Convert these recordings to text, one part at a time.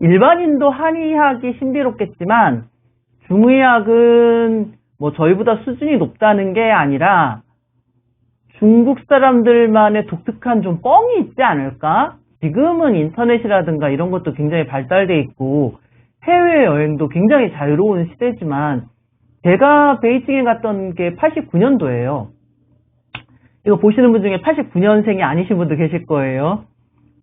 일반인도 한의학이 신비롭겠지만 중의학은 뭐 저희보다 수준이 높다는 게 아니라 중국 사람들만의 독특한 좀 뻥이 있지 않을까? 지금은 인터넷이라든가 이런 것도 굉장히 발달돼 있고 해외여행도 굉장히 자유로운 시대지만 제가 베이징에 갔던 게 89년도예요. 이거 보시는 분 중에 89년생이 아니신 분도 계실 거예요.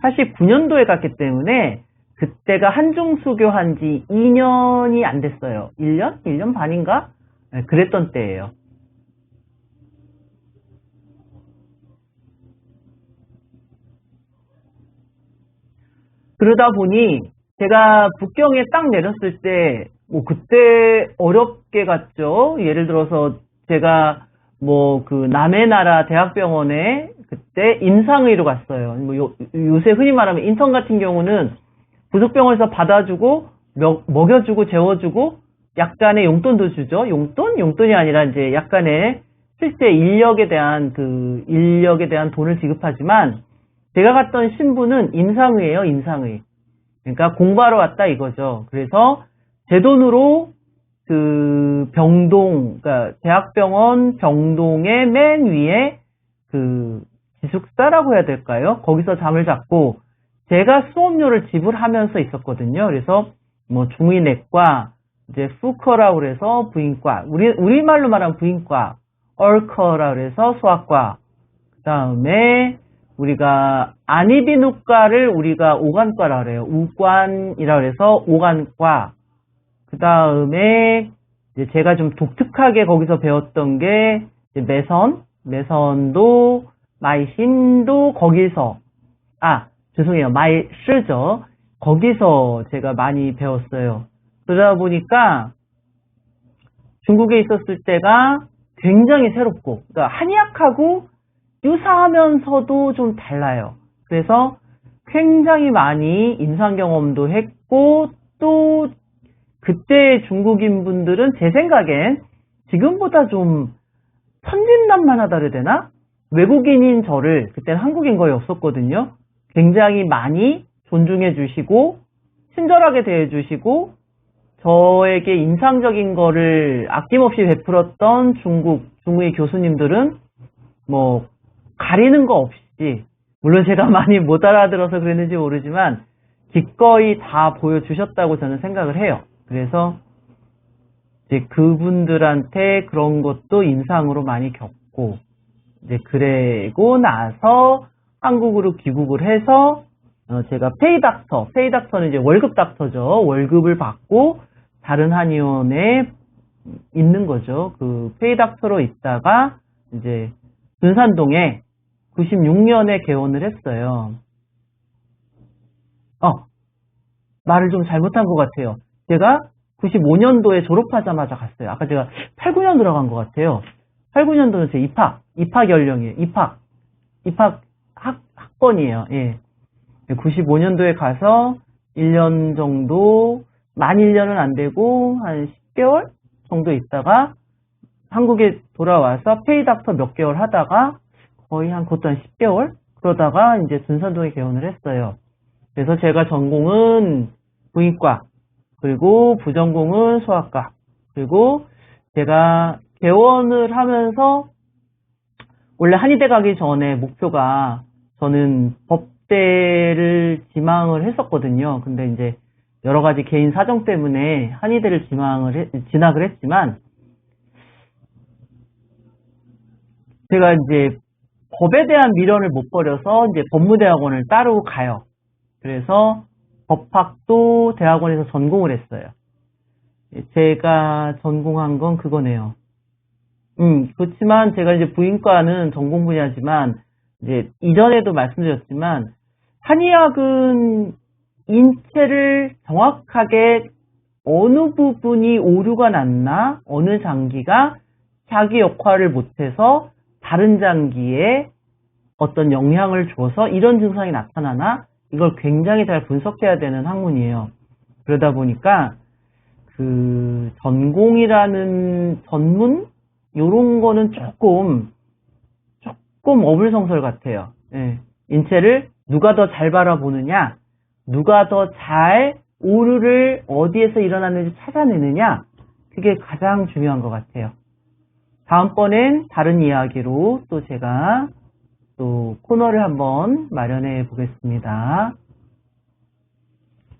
89년도에 갔기 때문에 그때가 한중 수교한 지 2년이 안 됐어요. 1년? 1년 반인가? 네, 그랬던 때예요. 그러다 보니 제가 북경에 딱 내렸을 때, 뭐 그때 어렵게 갔죠. 예를 들어서 제가 뭐 그 남의 나라 대학병원에 그때 임상의로 갔어요. 뭐 요, 요새 흔히 말하면 인턴 같은 경우는 부속병원에서 받아주고 먹, 먹여주고 재워주고 약간의 용돈도 주죠. 용돈? 용돈이 아니라 이제 약간의 실제 인력에 대한 그 인력에 대한 돈을 지급하지만 제가 갔던 신부는 임상의예요, 임상의. 그러니까 공부하러 왔다 이거죠. 그래서 제 돈으로 그 병동, 그러니까 대학병원 병동의 맨 위에 그 기숙사라고 해야 될까요? 거기서 잠을 잤고 제가 수업료를 지불하면서 있었거든요. 그래서 뭐 중의내과, 이제 후커라고 그래서 부인과, 우리 우리말로 말하면 부인과, 얼커라 그래서 수학과, 그 다음에 우리가 안이비누과를 우리가 오간과라 그래요. 우관이라 그래서 오간과. 그 다음에 제가 좀 독특하게 거기서 배웠던 게 매선, 매선도 마이신도 거기서 아 죄송해요 마이시죠. 거기서 제가 많이 배웠어요. 그러다 보니까 중국에 있었을 때가 굉장히 새롭고 그러니까 한의학하고 유사하면서도 좀 달라요. 그래서 굉장히 많이 임상 경험도 했고 또 그때 중국인 분들은 제 생각엔 지금보다 좀 천진난만하다 그래야 되나? 외국인인 저를 그때는 한국인 거의 없었거든요. 굉장히 많이 존중해 주시고 친절하게 대해 주시고 저에게 인상적인 거를 아낌없이 베풀었던 중국 중국의 교수님들은 뭐 가리는 거 없이 물론 제가 많이 못 알아들어서 그랬는지 모르지만 기꺼이 다 보여주셨다고 저는 생각을 해요. 그래서 이제 그분들한테 그런 것도 인상으로 많이 겪고 이제 그래고 나서 한국으로 귀국을 해서 어, 제가 페이닥터, 페이닥터는 이제 월급 닥터죠. 월급을 받고 다른 한의원에 있는 거죠. 그 페이닥터로 있다가 이제 dun산동에 96년에 개원을 했어요. 어, 말을 좀 잘못한 것 같아요. 제가 95년도에 졸업하자마자 갔어요. 아까 제가 8, 9년 들어간 것 같아요. 8, 9년도는 제 입학, 입학 연령이에요. 입학, 입학 학, 학번이에요. 예. 95년도에 가서 1년 정도, 만 1년은 안 되고, 한 10개월 정도 있다가, 한국에 돌아와서 페이닥터 몇 개월 하다가, 거의 한 그것도 한 10개월? 그러다가 이제 둔산동에 개원을 했어요. 그래서 제가 전공은 부인과, 그리고 부전공은 수학과, 그리고 제가 개원을 하면서 원래 한의대 가기 전에 목표가 저는 법대를 지망을 했었거든요. 근데 이제 여러 가지 개인 사정 때문에 한의대를 지망을 했- 진학을 했지만 제가 이제 법에 대한 미련을 못 버려서 이제 법무대학원을 따로 가요. 그래서 법학도 대학원에서 전공을 했어요. 제가 전공한 건 그거네요. 음, 그렇지만 제가 이제 부인과는 전공 분야지만 이제 이전에도 말씀드렸지만 한의학은 인체를 정확하게 어느 부분이 오류가 났나 어느 장기가 자기 역할을 못해서 다른 장기에 어떤 영향을 줘서 이런 증상이 나타나나 이걸 굉장히 잘 분석해야 되는 학문이에요. 그러다 보니까 그 전공이라는 전문 요런 거는 조금 조금 어불성설 같아요. 예. 인체를 누가 더 잘 바라보느냐, 누가 더 잘 오류를 어디에서 일어났는지 찾아내느냐, 그게 가장 중요한 것 같아요. 다음번엔 다른 이야기로 또 제가 또 코너를 한번 마련해 보겠습니다.